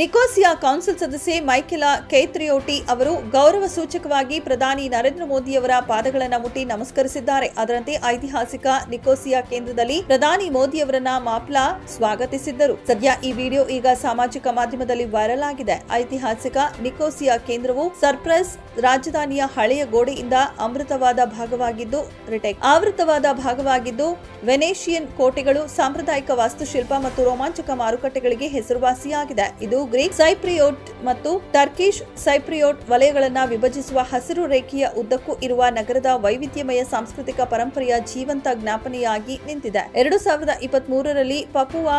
ನಿಕೋಸಿಯಾ council ಸದಸ್ಯೆ ಮೈಕೆಲಾ ಕೇತ್ರಿಯೋಟಿ ಅವರು ಗೌರವ ಸೂಚಕವಾಗಿ ಪ್ರಧಾನಿ ನರೇಂದ್ರ ಮೋದಿಯವರ ಪಾದಗಳನ್ನು ಮುಟ್ಟಿ ನಮಸ್ಕರಿಸಿದ್ದಾರೆ ಅದರಂತೆ ಐತಿಹಾಸಿಕ ನಿಕೋಸಿಯಾ ಕೇಂದ್ರದಲ್ಲಿ ಪ್ರಧಾನಿ ಮೋದಿಯವರನ್ನ ಮಾಪ್ಲಾ ಸ್ವಾಗತಿಸಿದ್ದರು ಸದ್ಯ ಈ ವಿಡಿಯೋ ಈಗ ಸಾಮಾಜಿಕ ಮಾಧ್ಯಮದಲ್ಲಿ ವೈರಲ್ ಆಗಿದೆ ಐತಿಹಾಸಿಕ ನಿಕೋಸಿಯಾ ಕೇಂದ್ರವು ಸರ್ಪ್ರೈಸ್ ರಾಜಧಾನಿಯ ಹಳೆಯ ಗೋಡೆಯಿಂದ ಅಮೃತವಾದ ಭಾಗವಾಗಿದ್ದು ರಿಟೆಕ್ ಆವೃತವಾದ ಭಾಗವಾಗಿದ್ದು ವೆನೇಷಿಯನ್ ಕೋಟೆಗಳು ಸಾಂಪ್ರದಾಯಿಕ ವಾಸ್ತುಶಿಲ್ಪ ಮತ್ತು ರೋಮಾಂಚಕ ಮಾರುಕಟ್ಟೆಗಳಿಗೆ ಹೆಸರುವಾಸಿಯಾಗಿದೆ ಇದು ಗ್ರೀಕ್ ಸೈಪ್ರಿಯೋಟ್ ಮತ್ತು ಟರ್ಕಿಶ್ ಸೈಪ್ರಿಯೋಟ್ ವಲಯಗಳನ್ನು ವಿಭಜಿಸುವ ಹಸಿರು ರೇಖೆಯ ಉದ್ದಕ್ಕೂ ಇರುವ ನಗರದ ವೈವಿಧ್ಯಮಯ ಸಾಂಸ್ಕೃತಿಕ ಪರಂಪರೆಯ ಜೀವಂತ ಜ್ಞಾಪನೆಯಾಗಿ ನಿಂತಿದೆ ಎರಡು ಸಾವಿರದ ಇಪ್ಪತ್ತ್ ಮೂರರಲ್ಲಿ ಪಪುವಾ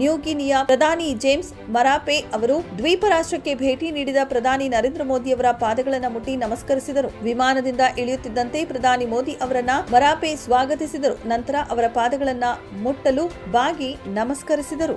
ನ್ಯೂಗಿನಿಯಾ ಪ್ರಧಾನಿ ಜೇಮ್ಸ್ ಮರಾಪೆ ಅವರು ದ್ವೀಪ ರಾಷ್ಟ್ರಕ್ಕೆ ಭೇಟಿ ನೀಡಿದ ಪ್ರಧಾನಿ ನರೇಂದ್ರ ಮೋದಿ ಅವರ ಪಾದಗಳನ್ನು ಮುಟ್ಟಿ ನಮಸ್ಕರಿಸಿದರು ವಿಮಾನದಿಂದ ಇಳಿಯುತ್ತಿದ್ದಂತೆ ಪ್ರಧಾನಿ ಮೋದಿ ಅವರನ್ನ ಮರಾಪೆ ಸ್ವಾಗತಿಸಿದರು ನಂತರ ಅವರ ಪಾದಗಳನ್ನು ಮುಟ್ಟಲು ಬಾಗಿ ನಮಸ್ಕರಿಸಿದರು